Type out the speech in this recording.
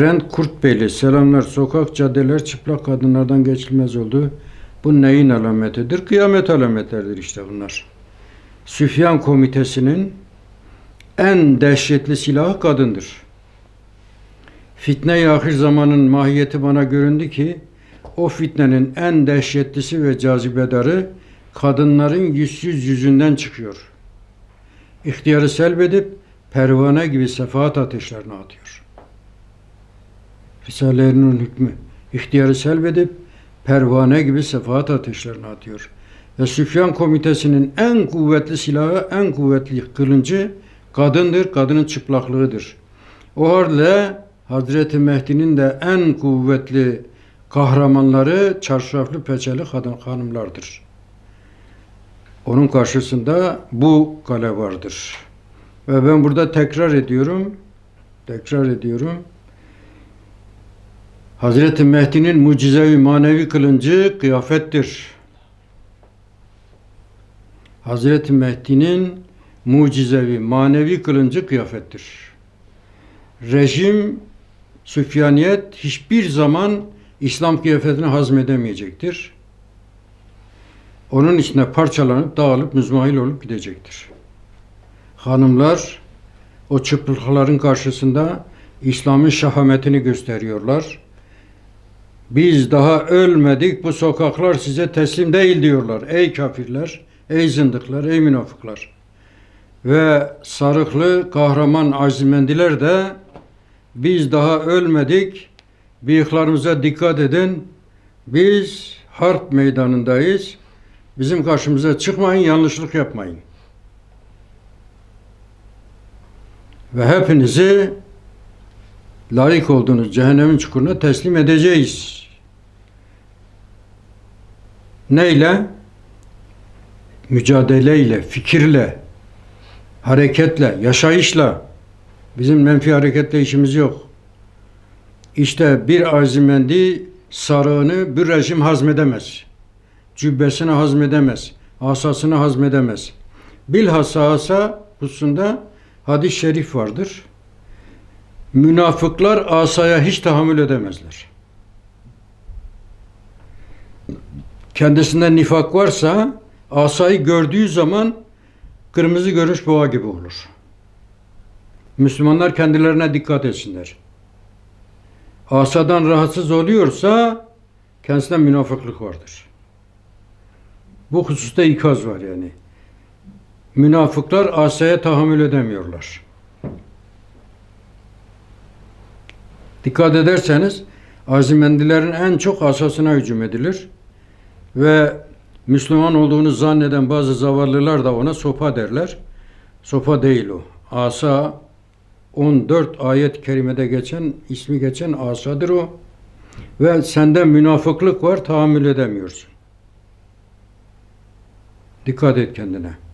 Brent Kurtbeyli, selamlar. Sokak, caddeler çıplak kadınlardan geçilmez oldu. Bu neyin alametidir? Kıyamet alametleridir işte bunlar. Süfyan komitesinin en dehşetli silahı kadındır. Fitne-i ahir zamanın mahiyeti bana göründü ki o fitnenin en dehşetlisi ve cazibedarı kadınların yüzsüz yüzünden çıkıyor. İhtiyarı selbedip pervane gibi sefaat ateşlerine atıyor. Risale-i hükmü ihtiyarı selbedip pervane gibi sefaat ateşlerine atıyor. Ve Süfyan komitesinin en kuvvetli silahı, en kuvvetli kılıncı kadındır, kadının çıplaklığıdır. O halde Hazreti Mehdi'nin de en kuvvetli kahramanları çarşaflı peçeli kadın hanımlardır. Onun karşısında bu kale vardır. Ve ben burada tekrar ediyorum, tekrar ediyorum. Hazreti Mehdi'nin mucizevi manevi kılıncı kıyafettir. Hazreti Mehdi'nin mucizevi manevi kılıncı kıyafettir. Rejim, Süfyaniyet hiçbir zaman İslam kıyafetini hazmedemeyecektir. Onun içine parçalanıp dağılıp müzmahil olup gidecektir. Hanımlar o çıplıkların karşısında İslam'ın şahametini gösteriyorlar. Biz daha ölmedik bu sokaklar size teslim değil diyorlar. Ey kafirler, ey zındıklar, ey münafıklar. Ve sarıklı kahraman azimendiler de biz daha ölmedik. Bıyıklarımıza dikkat edin. Biz harp meydanındayız. Bizim karşımıza çıkmayın, yanlışlık yapmayın. Ve hepinizi layık olduğunuz cehennemin çukuruna teslim edeceğiz. Neyle? Mücadeleyle, fikirle, hareketle, yaşayışla. Bizim menfi hareketle işimiz yok. İşte bir azimendi sarığını bir rejim hazmedemez. Cübbesini hazmedemez. Asasını hazmedemez. Bilhassa asa hususunda hadis-i şerif vardır. Münafıklar asaya hiç tahammül edemezler. Kendisinde nifak varsa asayı gördüğü zaman kırmızı görüş boğa gibi olur. Müslümanlar kendilerine dikkat etsinler. Asadan rahatsız oluyorsa kendisinde münafıklık vardır. Bu hususta ikaz var yani. Münafıklar asaya tahammül edemiyorlar. Dikkat ederseniz azimendilerin en çok asasına hücum edilir. Ve Müslüman olduğunu zanneden bazı zavallılar da ona sopa derler. Sopa değil o. Asa 14 ayet-i kerimede geçen, ismi geçen asadır o. Ve sende münafıklık var, tahammül edemiyorsun. Dikkat et kendine.